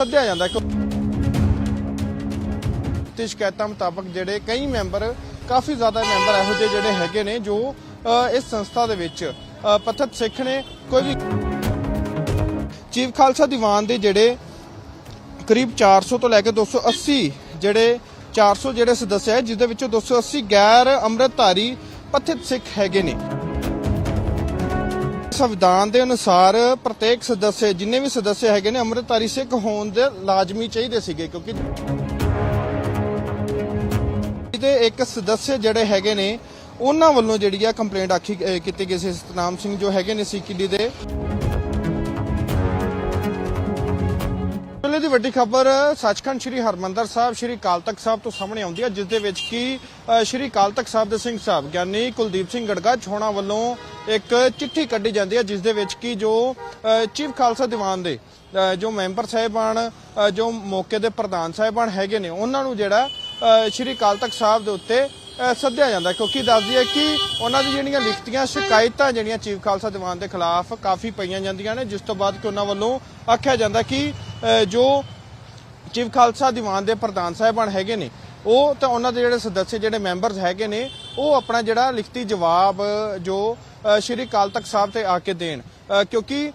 ਸੱਦਿਆ ਜਾਂਦਾ ਕਿ ਤੇ ਸ਼ਿਕਾਇਤਾਂ ਮੁਤਾਬਕ ਜਿਹੜੇ ਕਈ ਮੈਂਬਰ, ਕਾਫੀ ਜ਼ਿਆਦਾ ਮੈਂਬਰ ਇਹੋ ਜਿਹੇ ਜਿਹੜੇ ਹੈਗੇ ਨੇ ਜੋ ਇਸ ਸੰਸਥਾ ਦੇ ਵਿੱਚ ਪਤਤ ਸਿੱਖ ਨੇ, ਕੋਈ ਵੀ ਚੀਫ ਖਾਲਸਾ ਦੀਵਾਨ ਦੇ ਜਿਹੜੇ ਕਰੀਬ 400 ਤੋਂ ਲੈ ਕੇ 280 ਜਿਹੜੇ 400 ਜਿਹੜੇ ਸਦੱਸਿਆ ਹੈ, ਜਿਸ ਦੇ ਵਿੱਚੋਂ 280 ਗੈਰ ਅੰਮ੍ਰਿਤਧਾਰੀ ਪਤਿਤ ਸਿੱਖ ਹੈਗੇ ਨੇ। ਸੰਵਿਧਾਨ ਦੇ ਅਨੁਸਾਰ ਪ੍ਰਤੇਕ ਸਦੱਸਿਆ ਜਿੰਨੇ ਵੀ ਸਦੱਸਿਆ ਹੈਗੇ ਨੇ, ਅੰਮ੍ਰਿਤਧਾਰੀ ਸਿੱਖ ਹੋਣ ਦੇ ਲਾਜ਼ਮੀ ਚਾਹੀਦੇ ਸੀਗੇ ਕਿਉਂਕਿ ਇਹਦੇ ਇੱਕ ਸਦੱਸਿਆ ਜਿਹੜੇ ਹੈਗੇ ਨੇ, ਉਹਨਾਂ ਵੱਲੋਂ ਜਿਹੜੀ ਆ ਕੰਪਲੇਂਟ ਆਖੀ ਕੀਤੀ ਗਈ ਸੀ। ਸਤਨਾਮ ਸਿੰਘ ਜੋ ਹੈਗੇ ਨੇ ਸੀਕੀਡੀ ਦੇ। ਵੇਲੇ ਦੀ ਵੱਡੀ ਖਬਰ ਸੱਚਖੰਡ ਸ੍ਰੀ ਹਰਮੰਦਰ ਸਾਹਿਬ, ਸ੍ਰੀ ਅਕਾਲ ਤਖਤ ਸਾਹਿਬ ਤੋਂ ਸਾਹਮਣੇ ਆਉਂਦੀ ਹੈ, ਜਿਸ ਦੇ ਵਿੱਚ ਕੀ ਸ੍ਰੀ ਅਕਾਲ ਤਖਤ ਸਾਹਿਬ ਦੇ ਸਿੰਘ ਸਾਹਿਬ, ਗਿਆਨੀ ਕੁਲਦੀਪ ਸਿੰਘ ਗੜਗਾ ਛੋਣਾ ਵੱਲੋਂ ਇੱਕ ਚਿੱਠੀ ਕੱਢੀ ਜਾਂਦੀ ਹੈ, ਜਿਸ ਦੇ ਵਿੱਚ ਕੀ ਜੋ ਚੀਫ ਖਾਲਸਾ ਦੀਵਾਨ ਦੇ ਜੋ ਮੈਂਬਰ ਸਾਹਿਬਾਨ ਜੋ ਮੌਕੇ ਦੇ ਪ੍ਰਧਾਨ ਸਾਹਿਬਾਨ ਹੈਗੇ ਨੇ, ਉਹਨਾਂ ਨੂੰ ਜਿਹੜਾ ਸ੍ਰੀ ਅਕਾਲ ਤਖਤ ਸਾਹਿਬ ਦੇ ਉੱਤੇ ਸੱਦਿਆ ਜਾਂਦਾ ਕਿਉਂਕਿ ਦੱਸਦੀ ਹੈ ਕਿ ਉਹਨਾਂ ਦੀ ਜਿਹੜੀਆਂ ਲਿਖਤੀਆਂ, ਸ਼ਿਕਾਇਤਾਂ ਜਿਹੜੀਆਂ ਚੀਫ ਖਾਲਸਾ ਦੀਵਾਨ ਦੇ ਖਿਲਾਫ ਕਾਫੀ ਪਈਆਂ ਜਾਂਦੀਆਂ ਨੇ, ਜਿਸ ਤੋਂ ਬਾਅਦ ਕਿ ਉਹਨਾਂ ਵੱਲੋਂ ਆਖਿਆ ਜਾਂਦਾ ਕਿ ਜੋ ਚੀਫ ਖਾਲਸਾ ਦੀਵਾਨ ਦੇ ਪ੍ਰਧਾਨ ਸਾਹਿਬਾਨ ਹੈਗੇ ਨੇ ਉਹ ਤਾਂ ਉਹਨਾਂ ਦੇ ਜਿਹੜੇ ਸਦੱਸਿਆ ਜਿਹੜੇ ਮੈਂਬਰਸ ਹੈਗੇ ਨੇ ਉਹ ਆਪਣਾ ਜਿਹੜਾ ਲਿਖਤੀ ਜਵਾਬ ਜੋ ਸ਼੍ਰੀ ਅਕਾਲ ਤਖਤ ਸਾਹਿਬ ਤੇ ਆ ਕੇ ਦੇਣ। ਕਿਉਂਕਿ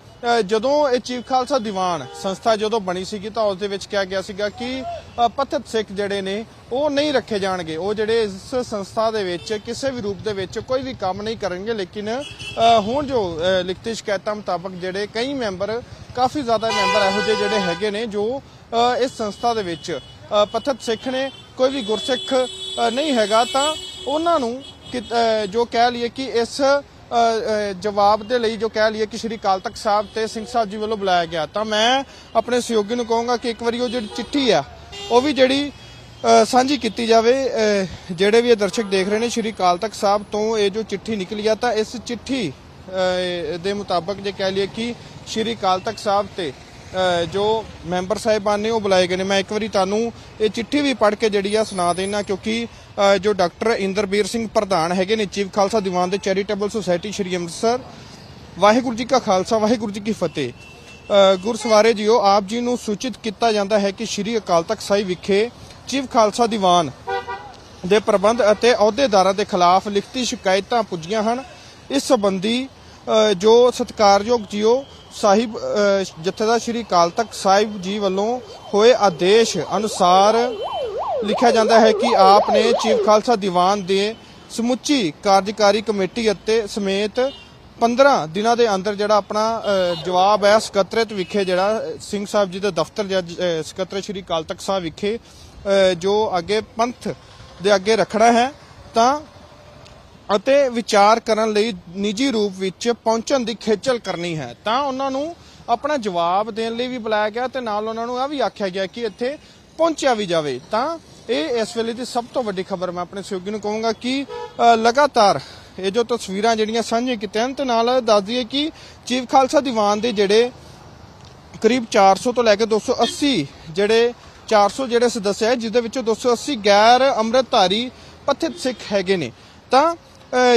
ਜਦੋਂ ਇਹ ਚੀਫ ਖਾਲਸਾ ਦੀਵਾਨ ਸੰਸਥਾ ਜਦੋਂ ਬਣੀ ਸੀਗੀ ਤਾਂ ਉਸ ਦੇ ਵਿੱਚ ਕਿਹਾ ਗਿਆ ਸੀਗਾ ਕਿ ਅ, ਸਿੱਖ ਜਿਹੜੇ ਨੇ ਉਹ ਨਹੀਂ ਰੱਖੇ ਜਾਣਗੇ। ਉਹ ਜਿਹੜੇ ਇਸ ਸੰਸਥਾ ਦੇ ਵਿੱਚ ਕਿਸੇ ਵੀ ਰੂਪ ਦੇ ਵਿੱਚ ਕੋਈ ਵੀ ਕੰਮ ਨਹੀਂ ਕਰਨਗੇ ਲੇਕਿਨ ਹੁਣ ਜੋ ਲਿਖਤੀ ਸ਼ਿਕਾਇਤਾਂ ਮੁਤਾਬਕ ਜਿਹੜੇ ਕਈ ਮੈਂਬਰ ਕਾਫੀ ਜ਼ਿਆਦਾ ਮੈਂਬਰ ਇਹੋ ਜਿਹੇ ਜਿਹੜੇ ਹੈਗੇ ਨੇ ਜੋ ਇਸ ਸੰਸਥਾ ਦੇ ਵਿੱਚ ਅ, ਪਤਤ ਸਿੱਖ ਨੇ ਕੋਈ ਵੀ ਗੁਰਸਿੱਖ ਨਹੀਂ ਹੈਗਾ ਤਾਂ ਉਹਨਾਂ ਨੂੰ ਕਿ- ਜੋ ਕਹਿ ਲਈਏ ਕਿ ਇਸ ਜਵਾਬ ਦੇ ਲਈ ਜੋ ਕਹਿ ਲਈਏ ਕਿ ਸ਼੍ਰੀ ਅਕਾਲ ਤਖਤ ਸਾਹਿਬ ਤੇ ਸਿੰਘ ਸਾਹਿਬ ਜੀ ਵੱਲੋਂ ਬੁਲਾਇਆ ਗਿਆ। ਤਾਂ ਮੈਂ ਆਪਣੇ ਸਹਿਯੋਗੀ ਨੂੰ ਕਹੂੰਗਾ ਕਿ ਇੱਕ ਵਾਰੀ ਉਹ ਜਿਹੜੀ ਚਿੱਠੀ ਆ ਉਹ ਵੀ ਜਿਹੜੀ ਸਾਂਝੀ ਕੀਤੀ ਜਾਵੇ ਜਿਹੜੇ ਵੀ ਇਹ ਦਰਸ਼ਕ ਦੇਖ ਰਹੇ ਨੇ ਸ਼੍ਰੀ ਅਕਾਲ ਤਖਤ ਸਾਹਿਬ ਤੋਂ ਇਹ ਜੋ ਚਿੱਠੀ ਨਿਕਲੀ ਆ ਤਾਂ ਇਸ ਚਿੱਠੀ ਦੇ ਮੁਤਾਬਕ ਜੇ ਕਹਿ ਲਈਏ ਕਿ ਸ਼੍ਰੀ ਅਕਾਲ ਤਖਤ ਸਾਹਿਬ ਤੇ ਜੋ ਮੈਂਬਰ ਸਾਹਿਬਾਨ ਨੇ ਉਹ ਬੁਲਾਏ ਗਏ ਨੇ। ਮੈਂ ਇੱਕ ਵਾਰੀ ਤੁਹਾਨੂੰ ਇਹ ਚਿੱਠੀ ਵੀ ਪੜ੍ਹ ਕੇ ਜਿਹੜੀ ਆ ਸੁਣਾ ਦੇਣਾ ਕਿਉਂਕਿ ਜੋ ਡਾਕਟਰ ਇੰਦਰਬੀਰ ਸਿੰਘ ਪ੍ਰਧਾਨ ਹੈਗੇ ਨੇ, ਚੀਫ ਖਾਲਸਾ ਦੀਵਾਨ ਦੇ ਚੈਰੀਟੇਬਲ ਸੁਸਾਇਟੀ ਸ਼੍ਰੀ ਅੰਮ੍ਰਿਤਸਰ, ਵਾਹਿਗੁਰੂ ਜੀ ਕਾ ਖਾਲਸਾ, ਵਾਹਿਗੁਰੂ ਜੀ ਕੀ ਫਤਿਹ। ਗੁਰਸਵਾਰੇ ਜੀਓ, ਆਪ ਜੀ ਨੂੰ ਸੂਚਿਤ ਕੀਤਾ ਜਾਂਦਾ ਹੈ ਕਿ ਸ਼੍ਰੀ ਅਕਾਲ ਤਖਤ ਸਾਹਿਬ ਵਿਖੇ ਚੀਫ ਖਾਲਸਾ ਦੀਵਾਨ ਦੇ ਪ੍ਰਬੰਧ ਅਤੇ ਅਹੁਦੇਦਾਰਾਂ ਦੇ ਖਿਲਾਫ ਲਿਖਤੀ ਸ਼ਿਕਾਇਤਾਂ ਪੁੱਜੀਆਂ ਹਨ। ਇਸ ਸੰਬੰਧੀ ਜੋ ਸਤਿਕਾਰਯੋਗ ਜੀਓ ਸਾਹਿਬ ਜਥੇਦਾਰ ਸ਼੍ਰੀ ਅਕਾਲ ਤਖਤ ਸਾਹਿਬ ਜੀ ਵੱਲੋਂ ਹੋਏ ਆਦੇਸ਼ ਅਨੁਸਾਰ ਲਿਖਿਆ ਜਾਂਦਾ ਹੈ ਕਿ ਆਪ ਨੇ ਚੀਫ ਖਾਲਸਾ ਦੀਵਾਨ ਦੇ ਸਮੁੱਚੀ ਕਾਰਜਕਾਰੀ ਕਮੇਟੀ ਅਤੇ ਸਮੇਤ 15 ਦਿਨਾਂ ਦੇ ਅੰਦਰ ਜਿਹੜਾ ਆਪਣਾ ਜਵਾਬ ਹੈ, ਸਕੱਤਰੇਤ ਵਿਖੇ ਜਿਹੜਾ ਸਿੰਘ ਸਾਹਿਬ ਜੀ ਦੇ ਦਫ਼ਤਰ ਜੱਜ ਸਕੱਤਰ ਸ਼੍ਰੀ ਅਕਾਲ ਤਖਤ ਸਾਹਿਬ ਵਿਖੇ ਜੋ ਅੱਗੇ ਪੰਥ ਦੇ ਅੱਗੇ ਰੱਖਣਾ ਹੈ, ਤਾਂ ਅਤੇ ਵਿਚਾਰ ਕਰਨ ਲਈ ਨਿੱਜੀ ਰੂਪ ਵਿੱਚ ਪਹੁੰਚਣ ਦੀ ਖੇਚਲ ਕਰਨੀ ਹੈ। ਤਾਂ ਉਹਨਾਂ ਨੂੰ ਆਪਣਾ ਜਵਾਬ ਦੇਣ ਲਈ ਵੀ ਬੁਲਾਇਆ ਗਿਆ ਤੇ ਨਾਲ ਉਹਨਾਂ ਨੂੰ ਇਹ ਵੀ ਆਖਿਆ ਗਿਆ ਕਿ ਇੱਥੇ ਪਹੁੰਚਿਆ ਵੀ ਜਾਵੇ। ਤਾਂ ਇਹ ਇਸ ਵੇਲੇ ਦੀ ਸਭ ਤੋਂ ਵੱਡੀ ਖਬਰ ਮੈਂ ਆਪਣੇ ਸਹਿਯੋਗੀ ਨੂੰ ਕਹੂੰਗਾ ਕਿ ਲਗਾਤਾਰ ਇਹ ਜੋ ਤਸਵੀਰਾਂ ਜਿਹੜੀਆਂ ਸਾਂਝੀਆਂ ਕੀਤੀਆਂ ਹਨ ਤੇ ਨਾਲ ਦੱਸ ਦਈਏ ਕਿ ਚੀਫ ਖਾਲਸਾ ਦੀਵਾਨ ਦੇ ਜਿਹੜੇ ਕਰੀਬ 400 ਤੋਂ ਲੈ ਕੇ 280 ਜਿਹੜੇ 400 ਜਿਹੜੇ ਸਦੱਸਿਆ ਹੈ ਜਿਸ ਦੇ ਵਿੱਚੋਂ 280 ਗੈਰ ਅੰਮ੍ਰਿਤਧਾਰੀ ਪਤਿਤ ਸਿੱਖ ਹੈਗੇ ਨੇ। ਤਾਂ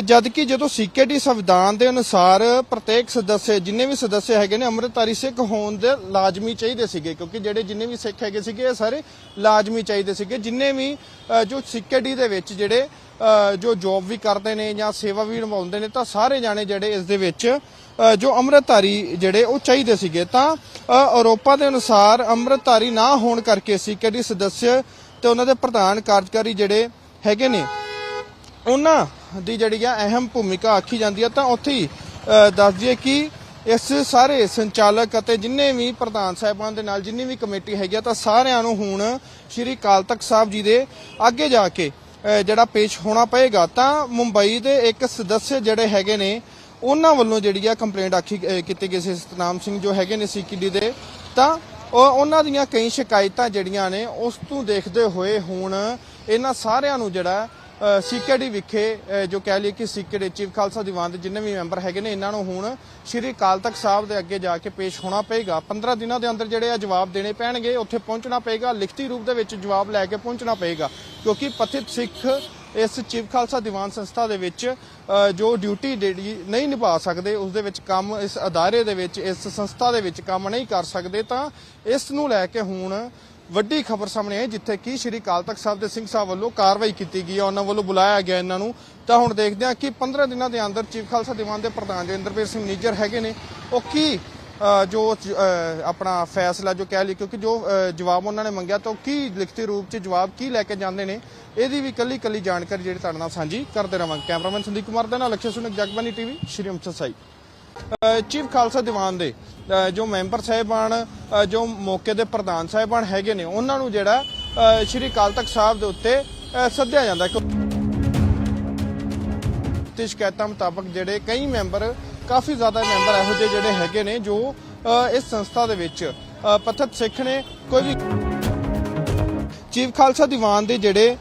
ਜਦ ਕਿ ਜਦੋਂ ਸੀਕੇਡੀ ਸੰਵਿਧਾਨ ਦੇ ਅਨੁਸਾਰ ਪ੍ਰਤੇਕ ਸਦੱਸਿਆ ਜਿੰਨੇ ਵੀ ਸਦੱਸਿਆ ਹੈਗੇ ਨੇ ਅੰਮ੍ਰਿਤਧਾਰੀ ਸਿੱਖ ਹੋਣ ਦੇ ਲਾਜ਼ਮੀ ਚਾਹੀਦੇ ਸੀਗੇ ਕਿਉਂਕਿ ਜਿਹੜੇ ਜਿੰਨੇ ਵੀ ਸਿੱਖ ਹੈਗੇ ਸੀਗੇ ਇਹ ਸਾਰੇ ਲਾਜ਼ਮੀ ਚਾਹੀਦੇ ਸੀਗੇ। ਜਿੰਨੇ ਵੀ ਜੋ ਸੀਕੇਡੀ ਦੇ ਵਿੱਚ ਜਿਹੜੇ ਜੋ ਜੌਬ ਵੀ ਕਰਦੇ ਨੇ ਜਾਂ ਸੇਵਾ ਵੀ ਨਿਭਾਉਂਦੇ ਨੇ ਤਾਂ ਸਾਰੇ ਜਾਣੇ ਜਿਹੜੇ ਇਸ ਦੇ ਵਿੱਚ ਜੋ ਅੰਮ੍ਰਿਤਧਾਰੀ ਜਿਹੜੇ ਉਹ ਚਾਹੀਦੇ ਸੀਗੇ। ਤਾਂ ਅ, ਆਰੋਪਾਂ ਦੇ ਅਨੁਸਾਰ ਅੰਮ੍ਰਿਤਧਾਰੀ ਨਾ ਹੋਣ ਕਰਕੇ ਸੀਕੇਡੀ ਸਦੱਸਿਆ ਤੇ ਉਹਨਾਂ ਦੇ ਪ੍ਰਧਾਨ ਕਾਰਜਕਾਰੀ ਜਿਹੜੇ ਹੈਗੇ ਨੇ ਉਹਨਾਂ ਦੀ ਜਿਹੜੀ ਆ ਅਹਿਮ ਭੂਮਿਕਾ ਆਖੀ ਜਾਂਦੀ ਹੈ ਤਾਂ ਉੱਥੇ ਹੀ ਅ, ਦੱਸ ਦਈਏ ਕਿ ਇਸ ਸਾਰੇ ਸੰਚਾਲਕ ਅਤੇ ਜਿੰਨੇ ਵੀ ਪ੍ਰਧਾਨ ਸਾਹਿਬਾਨ ਦੇ ਨਾਲ ਜਿੰਨੀ ਵੀ ਕਮੇਟੀ ਹੈਗੀ ਆ ਤਾਂ ਸਾਰਿਆਂ ਨੂੰ ਹੁਣ ਸ਼੍ਰੀ ਅਕਾਲ ਤਖਤ ਸਾਹਿਬ ਜੀ ਦੇ ਅੱਗੇ ਜਾ ਕੇ ਜਿਹੜਾ ਪੇਸ਼ ਹੋਣਾ ਪਏਗਾ। ਤਾਂ ਮੁੰਬਈ ਦੇ ਇੱਕ ਸਦੱਸਿਆ ਜਿਹੜੇ ਹੈਗੇ ਨੇ ਉਹਨਾਂ ਵੱਲੋਂ ਜਿਹੜੀ ਆ ਕੰਪਲੇਂਟ ਆਖੀ ਕੀਤੀ ਗਈ ਸੀ। ਸਤਨਾਮ ਸਿੰਘ ਜੋ ਹੈਗੇ ਨੇ ਸੀਕੀਡੀ ਦੇ ਤਾਂ ਉਹਨਾਂ ਦੀਆਂ ਕਈ ਸ਼ਿਕਾਇਤਾਂ ਜਿਹੜੀਆਂ ਨੇ ਉਸ ਤੋਂ ਦੇਖਦੇ ਹੋਏ ਹੁਣ ਇਹਨਾਂ ਸਾਰਿਆਂ ਨੂੰ ਜਿਹੜਾ ਸੀਕੇਡੀ ਵਿਖੇ ਜੋ ਕਹਿ ਲਈਏ ਕਿ ਸੀਕੇਡੀ, ਚੀਫ ਖਾਲਸਾ ਦੀਵਾਨ ਦੇ ਜਿੰਨੇ ਵੀ ਮੈਂਬਰ ਹੈਗੇ ਨੇ, ਇਹਨਾਂ ਨੂੰ ਹੁਣ ਸ਼੍ਰੀ ਅਕਾਲ ਤਖਤ ਸਾਹਿਬ ਦੇ ਅੱਗੇ ਜਾ ਕੇ ਪੇਸ਼ ਹੋਣਾ ਪਏਗਾ। 15 ਦਿਨਾਂ ਦੇ ਅੰਦਰ ਜਿਹੜੇ ਆ ਜਵਾਬ ਦੇਣੇ ਪੈਣਗੇ, ਉੱਥੇ ਪਹੁੰਚਣਾ ਪਏਗਾ, ਲਿਖਤੀ ਰੂਪ ਦੇ ਵਿੱਚ ਜਵਾਬ ਲੈ ਕੇ ਪਹੁੰਚਣਾ ਪਏਗਾ। ਕਿਉਂਕਿ ਪਤਿਤ ਸਿੱਖ ਇਸ ਚੀਫ ਖਾਲਸਾ ਦੀਵਾਨ ਸੰਸਥਾ ਦੇ ਵਿੱਚ ਜੋ ਡਿਊਟੀ ਜਿਹੜੀ ਨਹੀਂ ਨਿਭਾ ਸਕਦੇ, ਉਸ ਦੇ ਵਿੱਚ ਕੰਮ, ਇਸ ਅਦਾਰੇ ਦੇ ਵਿੱਚ, ਇਸ ਸੰਸਥਾ ਦੇ ਵਿੱਚ ਕੰਮ ਨਹੀਂ ਕਰ ਸਕਦੇ, ਤਾਂ ਇਸ ਨੂੰ ਲੈ ਕੇ ਹੁਣ ਵੱਡੀ ਖਬਰ ਸਾਹਮਣੇ ਆਈ, ਜਿੱਥੇ ਕਿ ਸ਼੍ਰੀ ਅਕਾਲ ਤਖਤ ਸਾਹਿਬ ਦੇ ਸਿੰਘ ਸਾਹਿਬ ਵੱਲੋਂ ਕਾਰਵਾਈ ਕੀਤੀ ਗਈ ਹੈ ਉਹਨਾਂ ਵੱਲੋਂ ਬੁਲਾਇਆ ਗਿਆ ਇਹਨਾਂ ਨੂੰ। ਤਾਂ ਹੁਣ ਦੇਖਦੇ ਹਾਂ ਕਿ 15 ਦਿਨਾਂ ਦੇ ਅੰਦਰ ਚੀਫ ਖਾਲਸਾ ਦੀਵਾਨ ਦੇ ਪ੍ਰਧਾਨ ਜੋਗਿੰਦਰਪ੍ਰੀਤ ਸਿੰਘ ਨਿੱਜਰ ਹੈਗੇ ਨੇ। ਉਹ ਕੀ ਜੋ ਆਪਣਾ ਫੈਸਲਾ ਜੋ ਕਹਿ ਲਈ, ਕਿਉਂਕਿ ਜੋ ਜਵਾਬ ਉਹਨਾਂ ਨੇ ਮੰਗਿਆ, ਤਾਂ ਉਹ ਕੀ ਲਿਖਤੀ ਰੂਪ 'ਚ ਜਵਾਬ ਕੀ ਲੈ ਕੇ ਜਾਂਦੇ ਨੇ, ਇਹਦੀ ਵੀ ਕੱਲੀ ਕੱਲੀ ਜਾਣਕਾਰੀ ਜਿਹੜੀ ਤੁਹਾਡੇ ਨਾਲ ਸਾਂਝੀ ਕਰਦੇ ਰਵਾਂਗੇ। ਕੈਮਰਾਮੈਨ ਸੰਦੀਪ ਕੁਮਾਰ ਦੇ ਨਾਲ ਅਕਸ਼ੇ ਸੁਨਕ ਜਗਬਾਨੀ ਟੀਵੀ, ਸ਼੍ਰੀ ਅੰਮ੍ਰਿਤਸਰ ਸਾਹਿਬ ਚੀਫ ਖਾਲਸਾ ਦੀਵਾਨ ਦੇ ਜੋ ਮੈਂਬਰ ਸਾਹਿਬਾਨ ਜੋ ਮੌਕੇ ਦੇ ਪ੍ਰਧਾਨ ਸਾਹਿਬਾਨ ਹੈਗੇ ਨੇ ਉਹਨਾਂ ਨੂੰ ਜਿਹੜਾ ਸ਼੍ਰੀ ਅਕਾਲ ਤਖਤ ਸਾਹਿਬ ਦੇ ਉੱਤੇ ਸੱਦਿਆ ਜਾਂਦਾ ਕਿਉਂ- ਤੇ ਸ਼ਿਕਾਇਤਾਂ ਮੁਤਾਬਕ ਜਿਹੜੇ ਕਈ ਮੈਂਬਰ ਕਾਫੀ ਜ਼ਿਆਦਾ ਮੈਂਬਰ ਇਹੋ ਜਿਹੇ ਜਿਹੜੇ ਹੈਗੇ ਨੇ ਜੋ ਇਸ ਸੰਸਥਾ ਦੇ ਵਿੱਚ ਅ, ਪਤਤ ਸਿੱਖ ਨੇ ਕੋਈ ਵੀ ਚੀਫ ਖਾਲਸਾ ਦੀਵਾਨ ਦੇ ਜਿਹੜੇ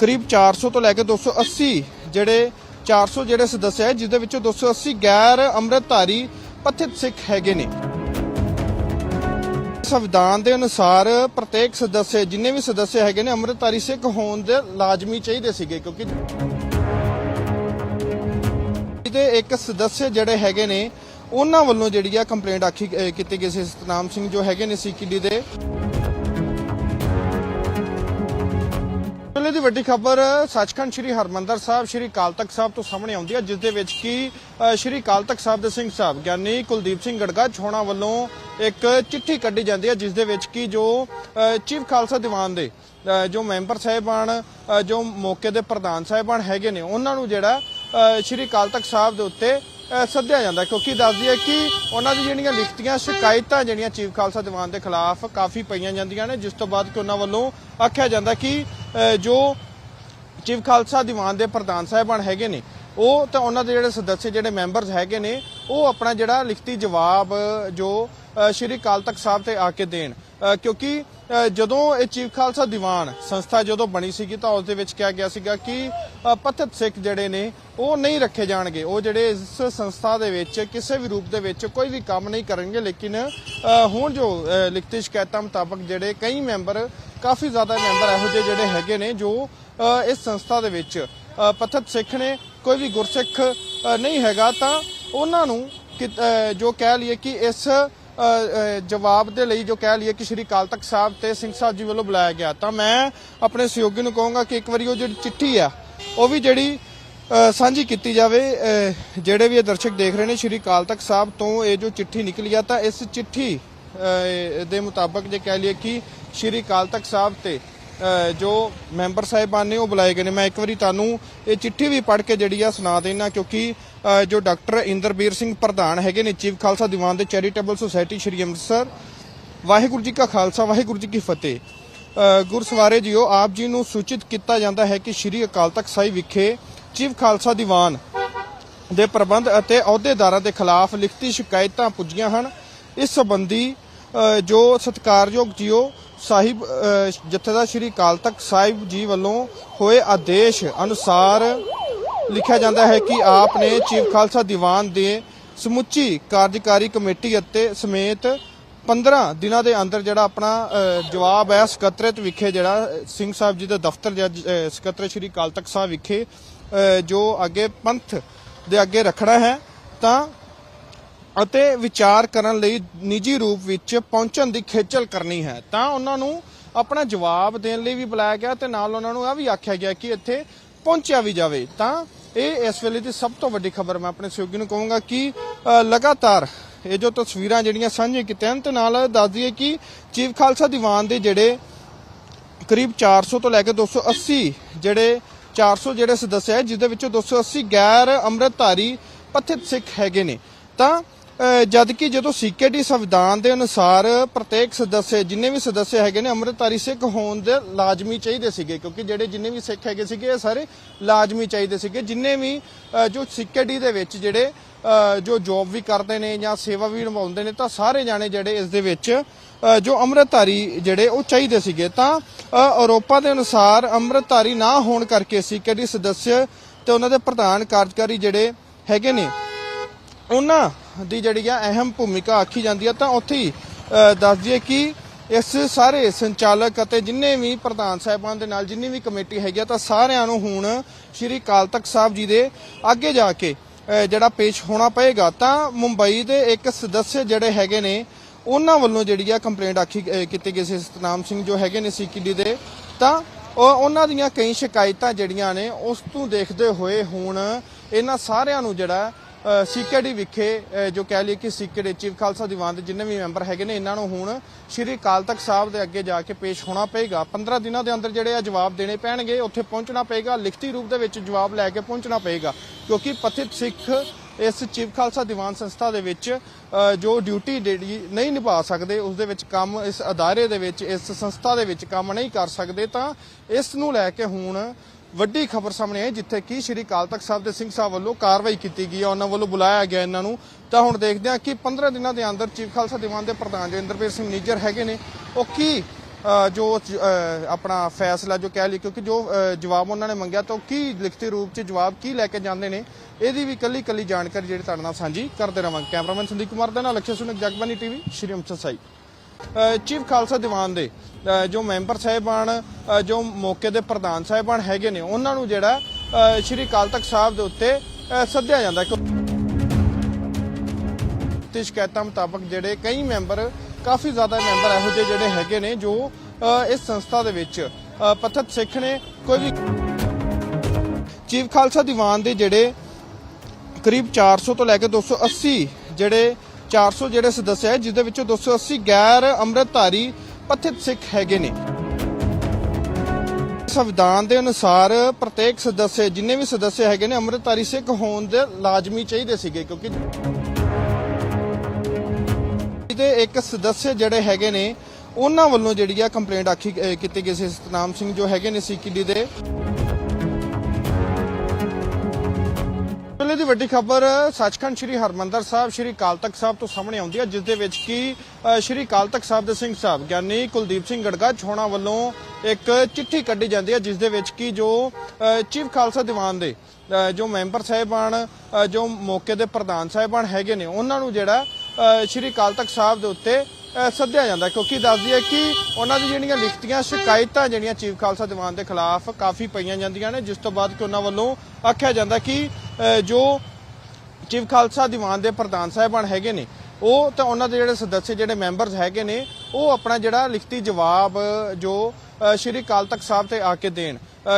ਕਰੀਬ 400 ਤੋਂ ਲੈ ਕੇ 280 ਜਿਹੜੇ 400 ਜਿਹੜੇ ਸਦੱਸਿਆ ਹੈ ਜਿਸ ਦੇ ਵਿੱਚੋਂ 280 ਗੈਰ ਅੰਮ੍ਰਿਤਧਾਰੀ ਪਤਿਤ ਸਿੱਖ ਹੈਗੇ ਨੇ। ਸੰਵਿਧਾਨ ਦੇ ਅਨੁਸਾਰ ਪ੍ਰਤੇਕ ਸਦੱਸਿਆ ਜਿੰਨੇ ਵੀ ਸਦੱਸਿਆ ਹੈਗੇ ਨੇ, ਅੰਮ੍ਰਿਤਧਾਰੀ ਸਿੱਖ ਹੋਣ ਦੇ ਲਾਜ਼ਮੀ ਚਾਹੀਦੇ ਸੀਗੇ, ਕਿਉਂਕਿ ਦੇ ਇੱਕ ਸਦੱਸਿਆ ਜਿਹੜੇ ਹੈਗੇ ਨੇ, ਉਹਨਾਂ ਵੱਲੋਂ ਜਿਹੜੀ ਆ ਕੰਪਲੇਂਟ ਆਖੀ ਕੀਤੀ ਗਈ ਸੀ। ਸਤਨਾਮ ਸਿੰਘ ਜੋ ਹੈਗੇ ਨੇ, ਸੀਕੀਡੀ ਦੇ। ਵੇਲੇ ਦੀ ਵੱਡੀ ਖਬਰ ਸੱਚਖੰਡ ਸ੍ਰੀ ਹਰਮੰਦਰ ਸਾਹਿਬ, ਸ੍ਰੀ ਅਕਾਲ ਤਖਤ ਸਾਹਿਬ ਤੋਂ ਸਾਹਮਣੇ ਆਉਂਦੀ ਹੈ, ਜਿਸ ਦੇ ਵਿੱਚ ਕਿ ਸ੍ਰੀ ਅਕਾਲ ਤਖਤ ਸਾਹਿਬ ਦੇ ਸਿੰਘ ਸਾਹਿਬ, ਗਿਆਨੀ ਕੁਲਦੀਪ ਸਿੰਘ ਗੜਗਾ ਛੋਣਾ ਵੱਲੋਂ ਇੱਕ ਚਿੱਠੀ ਕੱਢੀ ਜਾਂਦੀ ਹੈ, ਜਿਸ ਦੇ ਵਿੱਚ ਕਿ ਜੋ ਚੀਫ ਖਾਲਸਾ ਦੀਵਾਨ ਦੇ ਜੋ ਮੈਂਬਰ ਸਾਹਿਬਾਨ ਜੋ ਮੌਕੇ ਦੇ ਪ੍ਰਧਾਨ ਸਾਹਿਬਾਨ ਹੈਗੇ ਨੇ, ਉਹਨਾਂ ਨੂੰ ਜਿਹੜਾ ਸ੍ਰੀ ਅਕਾਲ ਤਖਤ ਸਾਹਿਬ ਦੇ ਉੱਤੇ ਸੱਦਿਆ ਜਾਂਦਾ ਕਿਉਂਕਿ ਦੱਸਦੀ ਹੈ ਕਿ ਉਹਨਾਂ ਦੀ ਜਿਹੜੀਆਂ ਲਿਖਤੀਆਂ, ਸ਼ਿਕਾਇਤਾਂ ਜਿਹੜੀਆਂ ਚੀਫ ਖਾਲਸਾ ਦੀਵਾਨ ਦੇ ਖਿਲਾਫ ਕਾਫੀ ਪਈਆਂ ਜਾਂਦੀਆਂ ਨੇ, ਜਿਸ ਤੋਂ ਬਾਅਦ ਕਿ ਉਹਨਾਂ ਵੱਲੋਂ ਆਖਿਆ ਜਾਂਦਾ ਕਿ ਜੋ ਚੀਫ ਖਾਲਸਾ ਦੀਵਾਨ ਦੇ ਪ੍ਰਧਾਨ ਸਾਹਿਬਾਨ ਹੈਗੇ ਨੇ ਉਹ ਤਾਂ ਉਹਨਾਂ ਦੇ ਜਿਹੜੇ ਸਦੱਸਿਆ ਜਿਹੜੇ ਮੈਂਬਰਸ ਹੈਗੇ ਨੇ ਉਹ ਆਪਣਾ ਜਿਹੜਾ ਲਿਖਤੀ ਜਵਾਬ ਜੋ ਸ਼੍ਰੀ ਅਕਾਲ ਤਖਤ ਸਾਹਿਬ ਤੇ ਆ ਕੇ ਦੇਣ। ਕਿਉਂਕਿ ਜਦੋਂ ਇਹ ਚੀਫ ਖਾਲਸਾ ਦੀਵਾਨ ਸੰਸਥਾ ਜਦੋਂ ਬਣੀ ਸੀਗੀ ਤਾਂ ਉਸ ਦੇ ਵਿੱਚ ਕਿਹਾ ਗਿਆ ਸੀਗਾ ਕਿ ਅ, ਪਤਿਤ ਸਿੱਖ ਜਿਹੜੇ ਨੇ ਉਹ ਨਹੀਂ ਰੱਖੇ ਜਾਣਗੇ। ਉਹ ਜਿਹੜੇ ਇਸ ਸੰਸਥਾ ਦੇ ਵਿੱਚ ਕਿਸੇ ਵੀ ਰੂਪ ਦੇ ਵਿੱਚ ਕੋਈ ਵੀ ਕੰਮ ਨਹੀਂ ਕਰਨਗੇ ਲੇਕਿਨ ਹੁਣ ਜੋ ਲਿਖਤੀ ਸ਼ਿਕਾਇਤਾਂ ਮੁਤਾਬਕ ਜਿਹੜੇ ਕਈ ਮੈਂਬਰ ਕਾਫੀ ਜ਼ਿਆਦਾ ਮੈਂਬਰ ਇਹੋ ਜਿਹੇ ਜਿਹੜੇ ਹੈਗੇ ਨੇ ਜੋ ਇਸ ਸੰਸਥਾ ਦੇ ਵਿੱਚ ਅ, ਸਿੱਖ ਨੇ ਕੋਈ ਵੀ ਗੁਰਸਿੱਖ ਨਹੀਂ ਹੈਗਾ ਤਾਂ ਉਹਨਾਂ ਨੂੰ ਕਿ- ਜੋ ਕਹਿ ਲਈਏ ਕਿ ਇਸ ਜਵਾਬ ਦੇ ਲਈ ਜੋ ਕਹਿ ਲਈਏ ਕਿ ਸ਼੍ਰੀ ਅਕਾਲ ਤਖਤ ਸਾਹਿਬ ਤੇ ਸਿੰਘ ਸਾਹਿਬ ਜੀ ਵੱਲੋਂ ਬੁਲਾਇਆ ਗਿਆ। ਤਾਂ ਮੈਂ ਆਪਣੇ ਸਹਿਯੋਗੀ ਨੂੰ ਕਹੂੰਗਾ ਕਿ ਇੱਕ ਵਾਰੀ ਉਹ ਜਿਹੜੀ ਚਿੱਠੀ ਆ ਉਹ ਵੀ ਜਿਹੜੀ ਸਾਂਝੀ ਕੀਤੀ ਜਾਵੇ ਜਿਹੜੇ ਵੀ ਇਹ ਦਰਸ਼ਕ ਦੇਖ ਰਹੇ ਨੇ ਸ਼੍ਰੀ ਅਕਾਲ ਤਖਤ ਸਾਹਿਬ ਤੋਂ ਇਹ ਜੋ ਚਿੱਠੀ ਨਿਕਲੀ ਆ ਤਾਂ ਇਸ ਚਿੱਠੀ ਦੇ ਮੁਤਾਬਕ ਜੇ ਕਹਿ ਲਈਏ ਕਿ ਸ਼੍ਰੀ ਅਕਾਲ ਤਖਤ ਸਾਹਿਬ ਤੇ ਜੋ ਮੈਂਬਰ ਸਾਹਿਬਾਨ ਨੇ ਉਹ ਬੁਲਾਏ ਗਏ ਨੇ। ਮੈਂ ਇੱਕ ਵਾਰੀ ਤੁਹਾਨੂੰ ਇਹ ਚਿੱਠੀ ਵੀ ਪੜ੍ਹ ਕੇ ਜਿਹੜੀ ਆ ਸੁਣਾ ਦੇਣਾ ਕਿਉਂਕਿ ਜੋ ਡਾਕਟਰ ਇੰਦਰਬੀਰ ਸਿੰਘ ਪ੍ਰਧਾਨ ਹੈਗੇ ਨੇ, ਚੀਫ ਖਾਲਸਾ ਦੀਵਾਨ ਦੇ ਚੈਰੀਟੇਬਲ ਸੁਸਾਇਟੀ ਸ਼੍ਰੀ ਅੰਮ੍ਰਿਤਸਰ, ਵਾਹਿਗੁਰੂ ਜੀ ਕਾ ਖਾਲਸਾ, ਵਾਹਿਗੁਰੂ ਜੀ ਕੀ ਫਤਿਹ। ਗੁਰਸਵਾਰੇ ਜੀਓ, ਆਪ ਜੀ ਨੂੰ ਸੂਚਿਤ ਕੀਤਾ ਜਾਂਦਾ ਹੈ ਕਿ ਸ਼੍ਰੀ ਅਕਾਲ ਤਖਤ ਸਾਹਿਬ ਵਿਖੇ ਚੀਫ ਖਾਲਸਾ ਦੀਵਾਨ ਦੇ ਪ੍ਰਬੰਧ ਅਤੇ ਅਹੁਦੇਦਾਰਾਂ ਦੇ ਖਿਲਾਫ ਲਿਖਤੀ ਸ਼ਿਕਾਇਤਾਂ ਪੁੱਜੀਆਂ ਹਨ। ਇਸ ਸੰਬੰਧੀ ਜੋ ਸਤਿਕਾਰਯੋਗ ਜੀਓ ਸਾਹਿਬ ਜਥੇਦਾਰ ਸ਼੍ਰੀ ਅਕਾਲ ਤਖਤ ਸਾਹਿਬ ਜੀ ਵੱਲੋਂ ਹੋਏ ਆਦੇਸ਼ ਅਨੁਸਾਰ ਲਿਖਿਆ ਜਾਂਦਾ ਹੈ ਕਿ ਆਪ ਨੇ ਚੀਫ ਖਾਲਸਾ ਦੀਵਾਨ ਦੇ ਸਮੁੱਚੀ ਕਾਰਜਕਾਰੀ ਕਮੇਟੀ ਅਤੇ ਸਮੇਤ 15 ਦਿਨਾਂ ਦੇ ਅੰਦਰ ਜਿਹੜਾ ਆਪਣਾ ਜਵਾਬ ਹੈ ਸਕੱਤਰੇਤ ਵਿਖੇ ਜਿਹੜਾ ਸਿੰਘ ਸਾਹਿਬ ਜੀ ਦੇ ਦਫ਼ਤਰ ਜੱਜ ਅ, ਸ਼੍ਰੀ ਅਕਾਲ ਤਖਤ ਸਾਹਿਬ ਵਿਖੇ ਜੋ ਅੱਗੇ ਪੰਥ ਦੇ ਅੱਗੇ ਰੱਖਣਾ ਹੈ ਤਾਂ ਅਤੇ ਵਿਚਾਰ ਕਰਨ ਲਈ ਨਿੱਜੀ ਰੂਪ ਵਿੱਚ ਪਹੁੰਚਣ ਦੀ ਖੇਚਲ ਕਰਨੀ ਹੈ। ਤਾਂ ਉਹਨਾਂ ਨੂੰ ਆਪਣਾ ਜਵਾਬ ਦੇਣ ਲਈ ਵੀ ਬੁਲਾਇਆ ਗਿਆ ਤੇ ਨਾਲ ਉਹਨਾਂ ਨੂੰ ਇਹ ਵੀ ਆਖਿਆ ਗਿਆ ਕਿ ਇੱਥੇ ਪਹੁੰਚਿਆ ਵੀ ਜਾਵੇ। ਤਾਂ ਇਹ ਇਸ ਵੇਲੇ ਦੀ ਸਭ ਤੋਂ ਵੱਡੀ ਖਬਰ ਮੈਂ ਆਪਣੇ ਸਹਿਯੋਗੀ ਨੂੰ ਕਹੂੰਗਾ ਕਿ ਲਗਾਤਾਰ ਇਹ ਜੋ ਤਸਵੀਰਾਂ ਜਿਹੜੀਆਂ ਸਾਂਝੀਆਂ ਕੀਤੀਆਂ ਹਨ ਤੇ ਨਾਲ ਦੱਸ ਦਈਏ ਕਿ ਚੀਫ ਖਾਲਸਾ ਦੀਵਾਨ ਦੇ ਜਿਹੜੇ ਕਰੀਬ 400 ਤੋਂ ਲੈ ਕੇ 280 ਜਿਹੜੇ 400 ਜਿਹੜੇ ਸਦੱਸਿਆ ਹੈ ਜਿਸ ਦੇ ਵਿੱਚੋਂ 280 ਗੈਰ ਅੰਮ੍ਰਿਤਧਾਰੀ ਪਤਿਤ ਸਿੱਖ ਹੈਗੇ ਨੇ। ਤਾਂ ਜਦ ਕਿ ਜਦੋਂ ਸੀਕੇਡੀ ਸੰਵਿਧਾਨ ਦੇ ਅਨੁਸਾਰ ਪ੍ਰਤੇਕ ਸਦੱਸਿਆ ਜਿੰਨੇ ਵੀ ਸਦੱਸਿਆ ਹੈਗੇ ਨੇ ਅੰਮ੍ਰਿਤਧਾਰੀ ਸਿੱਖ ਹੋਣ ਦੇ ਲਾਜ਼ਮੀ ਚਾਹੀਦੇ ਸੀਗੇ ਕਿਉਂਕਿ ਜਿਹੜੇ ਜਿੰਨੇ ਵੀ ਸਿੱਖ ਹੈਗੇ ਸੀਗੇ ਇਹ ਸਾਰੇ ਲਾਜ਼ਮੀ ਚਾਹੀਦੇ ਸੀਗੇ। ਜਿੰਨੇ ਵੀ ਜੋ ਸੀਕੇਡੀ ਦੇ ਵਿੱਚ ਜਿਹੜੇ ਜੋ ਜੌਬ ਵੀ ਕਰਦੇ ਨੇ ਜਾਂ ਸੇਵਾ ਵੀ ਨਿਭਾਉਂਦੇ ਨੇ ਤਾਂ ਸਾਰੇ ਜਾਣੇ ਜਿਹੜੇ ਇਸ ਦੇ ਵਿੱਚ ਜੋ ਅੰਮ੍ਰਿਤਧਾਰੀ ਜਿਹੜੇ ਉਹ ਚਾਹੀਦੇ ਸੀਗੇ। ਤਾਂ ਅ, ਆਰੋਪਾਂ ਦੇ ਅਨੁਸਾਰ ਅੰਮ੍ਰਿਤਧਾਰੀ ਨਾ ਹੋਣ ਕਰਕੇ ਸੀਕੇਡੀ ਸਦੱਸਿਆ ਤੇ ਉਹਨਾਂ ਦੇ ਪ੍ਰਧਾਨ ਕਾਰਜਕਾਰੀ ਜਿਹੜੇ ਹੈਗੇ ਨੇ ਉਹਨਾਂ ਦੀ ਜਿਹੜੀ ਆ ਅਹਿਮ ਭੂਮਿਕਾ ਆਖੀ ਜਾਂਦੀ ਹੈ ਤਾਂ ਉੱਥੇ ਹੀ ਅ, ਦੱਸ ਦਈਏ ਕਿ ਇਸ ਸਾਰੇ ਸੰਚਾਲਕ ਅਤੇ ਜਿੰਨੇ ਵੀ ਪ੍ਰਧਾਨ ਸਾਹਿਬਾਨ ਦੇ ਨਾਲ ਜਿੰਨੀ ਵੀ ਕਮੇਟੀ ਹੈਗੀ ਆ ਤਾਂ ਸਾਰਿਆਂ ਨੂੰ ਹੁਣ ਸ਼੍ਰੀ ਅਕਾਲ ਤਖਤ ਸਾਹਿਬ ਜੀ ਦੇ ਅੱਗੇ ਜਾ ਕੇ ਜਿਹੜਾ ਪੇਸ਼ ਹੋਣਾ ਪਏਗਾ ਤਾਂ ਮੁੰਬਈ ਦੇ ਇੱਕ ਸਦੱਸਿਆ ਜਿਹੜੇ ਹੈਗੇ ਨੇ ਉਹਨਾਂ ਵੱਲੋਂ ਜਿਹੜੀ ਆ ਕੰਪਲੇਂਟ ਆਖੀ ਕੀਤੀ ਗਈ ਸੀ। ਸਤਨਾਮ ਸਿੰਘ ਜੋ ਹੈਗੇ ਨੇ ਸੀਕੀਡੀ ਦੇ ਤਾਂ ਉਹਨਾਂ ਦੀਆਂ ਕਈ ਸ਼ਿਕਾਇਤਾਂ ਜਿਹੜੀਆਂ ਨੇ ਉਸ ਤੋਂ ਦੇਖਦੇ ਹੋਏ ਹੁਣ ਇਹਨਾਂ ਸਾਰਿਆਂ ਨੂੰ ਜਿਹੜਾ ਸੀਕੇਡੀ ਵਿਖੇ ਜੋ ਕਹਿ ਲਈਏ ਕਿ ਸੀਕੇਡੀ ਚੀਫ ਖਾਲਸਾ ਦੀਵਾਨ ਦੇ ਜਿੰਨੇ ਵੀ ਮੈਂਬਰ ਹੈਗੇ ਨੇ, ਇਹਨਾਂ ਨੂੰ ਹੁਣ ਸ਼੍ਰੀ ਅਕਾਲ ਤਖਤ ਸਾਹਿਬ ਦੇ ਅੱਗੇ ਜਾ ਕੇ ਪੇਸ਼ ਹੋਣਾ ਪਏਗਾ। 15 ਦਿਨਾਂ ਦੇ ਅੰਦਰ ਜਿਹੜੇ ਆ ਜਵਾਬ ਦੇਣੇ ਪੈਣਗੇ, ਉੱਥੇ ਪਹੁੰਚਣਾ ਪਏਗਾ, ਲਿਖਤੀ ਰੂਪ ਦੇ ਵਿੱਚ ਜਵਾਬ ਲੈ ਕੇ ਪਹੁੰਚਣਾ ਪਏਗਾ। ਕਿਉਂਕਿ ਪਥਿਤ ਸਿੱਖ ਇਸ ਚੀਫ ਖਾਲਸਾ ਦੀਵਾਨ ਸੰਸਥਾ ਦੇ ਵਿੱਚ ਜੋ ਡਿਊਟੀ ਜਿਹੜੀ ਨਹੀਂ ਨਿਭਾ ਸਕਦੇ, ਉਸ ਦੇ ਵਿੱਚ ਕੰਮ, ਇਸ ਅਦਾਰੇ ਦੇ ਵਿੱਚ, ਇਸ ਸੰਸਥਾ ਦੇ ਵਿੱਚ ਕੰਮ ਨਹੀਂ ਕਰ ਸਕਦੇ, ਤਾਂ ਇਸ ਨੂੰ ਲੈ ਕੇ ਹੁਣ ਵੱਡੀ ਖਬਰ ਸਾਹਮਣੇ ਆਈ, ਜਿੱਥੇ ਕਿ ਸ਼੍ਰੀ ਅਕਾਲ ਤਖਤ ਸਾਹਿਬ ਦੇ ਸਿੰਘ ਸਾਹਿਬ ਵੱਲੋਂ ਕਾਰਵਾਈ ਕੀਤੀ ਗਈ ਹੈ ਉਹਨਾਂ ਵੱਲੋਂ ਬੁਲਾਇਆ ਗਿਆ ਇਹਨਾਂ ਨੂੰ। ਤਾਂ ਹੁਣ ਦੇਖਦੇ ਹਾਂ ਕਿ 15 ਦਿਨਾਂ ਦੇ ਅੰਦਰ ਚੀਫ ਖਾਲਸਾ ਦੀਵਾਨ ਦੇ ਪ੍ਰਧਾਨ ਜੋ ਇੰਦਰਪ੍ਰੀਤ ਸਿੰਘ ਨਿੱਜਰ ਹੈਗੇ ਨੇ। ਉਹ ਕੀ ਜੋ ਆਪਣਾ ਫੈਸਲਾ ਜੋ ਕਹਿ ਲਈ ਕਿਉਂਕਿ ਜੋ ਜਵਾਬ ਉਹਨਾਂ ਨੇ ਮੰਗਿਆ, ਤਾਂ ਉਹ ਕੀ ਲਿਖਤੀ ਰੂਪ 'ਚ ਜਵਾਬ ਕੀ ਲੈ ਕੇ ਜਾਂਦੇ ਨੇ, ਇਹਦੀ ਵੀ ਕੱਲੀ ਕੱਲੀ ਜਾਣਕਾਰੀ ਜਿਹੜੀ ਤੁਹਾਡੇ ਨਾਲ ਸਾਂਝੀ ਕਰਦੇ ਰਵਾਂਗੇ। ਕੈਮਰਾਮੈਨ ਸੰਦੀਪ ਕੁਮਾਰ ਦੇ ਨਾਲ ਅਕਸ਼ੇ ਸੁਨਕ ਜਗਬਾਨੀ ਟੀਵੀ, ਸ਼੍ਰੀ ਅੰਮ੍ਰਿਤਸਰ ਸਾਈ। ਚੀਫ ਖਾਲਸਾ ਦੀਵਾਨ ਦੇ ਜੋ ਮੈਂਬਰ ਸਾਹਿਬਾਨ ਜੋ ਮੌਕੇ ਦੇ ਪ੍ਰਧਾਨ ਸਾਹਿਬਾਨ ਹੈਗੇ ਨੇ ਉਹਨਾਂ ਨੂੰ ਜਿਹੜਾ ਸ਼੍ਰੀ ਅਕਾਲ ਤਖਤ ਸਾਹਿਬ ਦੇ ਉੱਤੇ ਸੱਦਿਆ ਜਾਂਦਾ। ਕਿਉਂ- ਤੇ ਸ਼ਿਕਾਇਤਾਂ ਮੁਤਾਬਕ ਜਿਹੜੇ ਕਈ ਮੈਂਬਰ ਕਾਫੀ ਜ਼ਿਆਦਾ ਮੈਂਬਰ ਇਹੋ ਜਿਹੇ ਜਿਹੜੇ ਹੈਗੇ ਨੇ ਜੋ ਇਸ ਸੰਸਥਾ ਦੇ ਵਿੱਚ ਅ, ਸਿੱਖ ਨੇ ਕੋਈ ਵੀ ਚੀਫ ਖਾਲਸਾ ਦੀਵਾਨ ਦੇ ਜਿਹੜੇ ਕਰੀਬ 400 ਤੋਂ ਲੈ ਕੇ 280 ਜਿਹੜੇ 400 ਜਿਹੜੇ ਸਦੱਸਿਆ ਹੈ ਜਿਸ ਦੇ ਵਿੱਚੋਂ 280 ਗੈਰ ਅੰਮ੍ਰਿਤਧਾਰੀ ਪਥਿਤ ਸਿੱਖ ਹੈਗੇ ਨੇ। ਸੰਵਿਧਾਨ ਦੇ ਅਨੁਸਾਰ ਪ੍ਰਤੇਕ ਸਦੱਸਿਆ ਜਿੰਨੇ ਵੀ ਸਦੱਸਿਆ ਹੈਗੇ ਨੇ, ਅੰਮ੍ਰਿਤਧਾਰੀ ਸਿੱਖ ਹੋਣ ਦੇ ਲਾਜ਼ਮੀ ਚਾਹੀਦੇ ਸੀਗੇ, ਕਿਉਂਕਿ ਦੇ ਇੱਕ ਸਦੱਸਿਆ ਜਿਹੜੇ ਹੈਗੇ ਨੇ, ਉਹਨਾਂ ਵੱਲੋਂ ਜਿਹੜੀ ਆ ਕੰਪਲੇਂਟ ਆਖੀ ਕੀਤੀ ਗਈ ਸੀ। ਸਤਨਾਮ ਸਿੰਘ ਜੋ ਹੈਗੇ ਨੇ ਸੀਕੀਡੀ ਦੇ ਵੇਲੇ ਦੀ ਵੱਡੀ ਖਬਰ ਸੱਚਖੰਡ ਸ੍ਰੀ ਹਰਮੰਦਰ ਸਾਹਿਬ, ਸ੍ਰੀ ਅਕਾਲ ਤਖਤ ਸਾਹਿਬ ਤੋਂ ਸਾਹਮਣੇ ਆਉਂਦੀ ਹੈ, ਜਿਸ ਦੇ ਵਿੱਚ ਕਿ ਸ੍ਰੀ ਅਕਾਲ ਤਖਤ ਸਾਹਿਬ ਦੇ ਸਿੰਘ ਸਾਹਿਬ ਗਿਆਨੀ ਕੁਲਦੀਪ ਸਿੰਘ ਗੜਗਾ ਛੋਣਾ ਵੱਲੋਂ ਇੱਕ ਚਿੱਠੀ ਕੱਢੀ ਜਾਂਦੀ ਹੈ, ਜਿਸ ਦੇ ਵਿੱਚ ਕਿ ਜੋ ਚੀਫ ਖਾਲਸਾ ਦੀਵਾਨ ਦੇ ਜੋ ਮੈਂਬਰ ਸਾਹਿਬਾਨ ਜੋ ਮੌਕੇ ਦੇ ਪ੍ਰਧਾਨ ਸਾਹਿਬਾਨ ਹੈਗੇ ਨੇ, ਉਹਨਾਂ ਨੂੰ ਜਿਹੜਾ ਸ੍ਰੀ ਅਕਾਲ ਤਖਤ ਸਾਹਿਬ ਦੇ ਉੱਤੇ ਸੱਦਿਆ ਜਾਂਦਾ ਕਿਉਂਕਿ ਦੱਸਦੀ ਹੈ ਕਿ ਉਹਨਾਂ ਦੀ ਜਿਹੜੀਆਂ ਲਿਖਤੀਆਂ ਸ਼ਿਕਾਇਤਾਂ ਜਿਹੜੀਆਂ ਚੀਫ ਖਾਲਸਾ ਦੀਵਾਨ ਦੇ ਖਿਲਾਫ ਕਾਫੀ ਪਈਆਂ ਜਾਂਦੀਆਂ ਨੇ, ਜਿਸ ਤੋਂ ਬਾਅਦ ਕਿ ਉਹਨਾਂ ਵੱਲੋਂ ਆਖਿਆ ਜਾਂਦਾ ਕਿ ਜੋ ਚੀਫ ਖਾਲਸਾ ਦੀਵਾਨ ਦੇ ਪ੍ਰਧਾਨ ਸਾਹਿਬਾਨ ਹੈਗੇ ਨੇ, ਉਹ ਤਾਂ ਉਹਨਾਂ ਦੇ ਜਿਹੜੇ ਸਦੱਸਿਆ ਜਿਹੜੇ ਮੈਂਬਰਸ ਹੈਗੇ ਨੇ, ਉਹ ਆਪਣਾ ਜਿਹੜਾ ਲਿਖਤੀ ਜਵਾਬ, ਜੋ ਸ਼੍ਰੀ ਅਕਾਲ ਤਖਤ ਸਾਹਿਬ ਤੇ ਆ ਕੇ ਦੇਣ।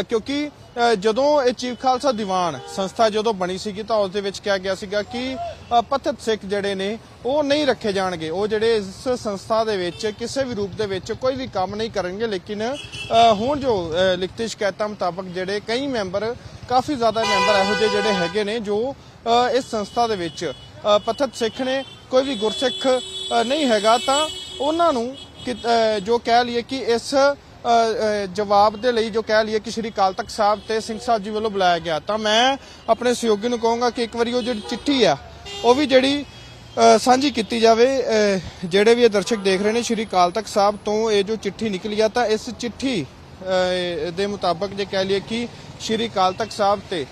ਕਿਉਂਕਿ ਜਦੋਂ ਇਹ ਚੀਫ ਖਾਲਸਾ ਦੀਵਾਨ ਸੰਸਥਾ ਜਦੋਂ ਬਣੀ ਸੀਗੀ ਤਾਂ ਉਸ ਦੇ ਵਿੱਚ ਕਿਹਾ ਗਿਆ ਸੀਗਾ ਕਿ ਅ, ਸਿੱਖ ਜਿਹੜੇ ਨੇ ਉਹ ਨਹੀਂ ਰੱਖੇ ਜਾਣਗੇ। ਉਹ ਜਿਹੜੇ ਇਸ ਸੰਸਥਾ ਦੇ ਵਿੱਚ ਕਿਸੇ ਵੀ ਰੂਪ ਦੇ ਵਿੱਚ ਕੋਈ ਵੀ ਕੰਮ ਨਹੀਂ ਕਰਨਗੇ ਲੇਕਿਨ ਹੁਣ ਜੋ ਲਿਖਤੀ ਸ਼ਿਕਾਇਤਾਂ ਮੁਤਾਬਕ ਜਿਹੜੇ ਕਈ ਮੈਂਬਰ ਕਾਫੀ ਜ਼ਿਆਦਾ ਮੈਂਬਰ ਇਹੋ ਜਿਹੇ ਜਿਹੜੇ ਹੈਗੇ ਨੇ ਜੋ ਇਸ ਸੰਸਥਾ ਦੇ ਵਿੱਚ ਅ, ਸਿੱਖ ਨੇ ਕੋਈ ਵੀ ਗੁਰਸਿੱਖ ਨਹੀਂ ਹੈਗਾ ਤਾਂ ਉਹਨਾਂ ਨੂੰ ਕਿ- ਜੋ ਕਹਿ ਲਈਏ ਕਿ ਇਸ ਜਵਾਬ ਦੇ ਲਈ ਜੋ ਕਹਿ ਲਈਏ ਕਿ ਸ਼੍ਰੀ ਅਕਾਲ ਤਖਤ ਸਾਹਿਬ ਤੇ ਸਿੰਘ ਸਾਹਿਬ ਜੀ ਵੱਲੋਂ ਬੁਲਾਇਆ ਗਿਆ। ਤਾਂ ਮੈਂ ਆਪਣੇ ਸਹਿਯੋਗੀ ਨੂੰ ਕਹੂੰਗਾ ਕਿ ਇੱਕ ਵਾਰੀ ਉਹ ਜਿਹੜੀ ਚਿੱਠੀ ਆ, ਉਹ ਵੀ ਜਿਹੜੀ ਸਾਂਝੀ ਕੀਤੀ ਜਾਵੇ। ਜਿਹੜੇ ਵੀ ਇਹ ਦਰਸ਼ਕ ਦੇਖ ਰਹੇ ਨੇ ਸ਼੍ਰੀ ਅਕਾਲ ਤਖਤ ਸਾਹਿਬ ਤੋਂ ਇਹ ਜੋ ਚਿੱਠੀ ਨਿਕਲੀ ਆ, ਤਾਂ ਇਸ ਚਿੱਠੀ ਦੇ ਮੁਤਾਬਕ ਜੇ ਕਹਿ ਲਈਏ ਕਿ ਸ਼੍ਰੀ ਅਕਾਲ ਤਖਤ ਸਾਹਿਬ ਤੇ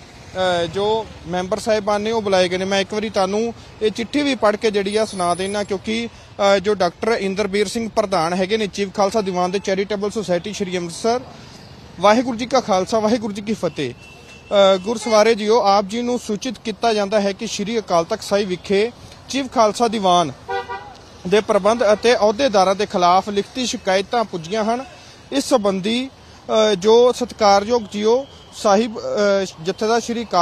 ਜੋ ਮੈਂਬਰ ਸਾਹਿਬਾਨ ਨੇ ਉਹ ਬੁਲਾਏ ਗਏ ਨੇ। ਮੈਂ ਇੱਕ ਵਾਰੀ ਤੁਹਾਨੂੰ ਇਹ ਚਿੱਠੀ ਵੀ ਪੜ੍ਹ ਕੇ ਜਿਹੜੀ ਆ ਸੁਣਾ ਦੇਣਾ ਕਿਉਂਕਿ ਜੋ ਡਾਕਟਰ ਇੰਦਰਬੀਰ ਸਿੰਘ ਪ੍ਰਧਾਨ ਹੈਗੇ ਨੇ, ਚੀਫ ਖਾਲਸਾ ਦੀਵਾਨ ਦੇ ਚੈਰੀਟੇਬਲ ਸੁਸਾਇਟੀ ਸ਼੍ਰੀ ਅੰਮ੍ਰਿਤਸਰ, ਵਾਹਿਗੁਰੂ ਜੀ ਕਾ ਖਾਲਸਾ, ਵਾਹਿਗੁਰੂ ਜੀ ਕੀ ਫਤਿਹ। ਗੁਰਸਵਾਰੇ ਜੀਓ, ਆਪ ਜੀ ਨੂੰ ਸੂਚਿਤ ਕੀਤਾ ਜਾਂਦਾ ਹੈ ਕਿ ਸ਼੍ਰੀ ਅਕਾਲ ਤਖਤ ਸਾਹਿਬ ਵਿਖੇ ਚੀਫ ਖਾਲਸਾ ਦੀਵਾਨ ਦੇ ਪ੍ਰਬੰਧ ਅਤੇ ਅਹੁਦੇਦਾਰਾਂ ਦੇ ਖਿਲਾਫ ਲਿਖਤੀ ਸ਼ਿਕਾਇਤਾਂ ਪੁੱਜੀਆਂ ਹਨ। ਇਸ ਸੰਬੰਧੀ ਜੋ ਸਤਿਕਾਰਯੋਗ ਜੀਓ ਸਾਹਿਬ ਅ, ਜਥੇਦਾਰ ਸ਼੍ਰੀ ਅਕਾਲ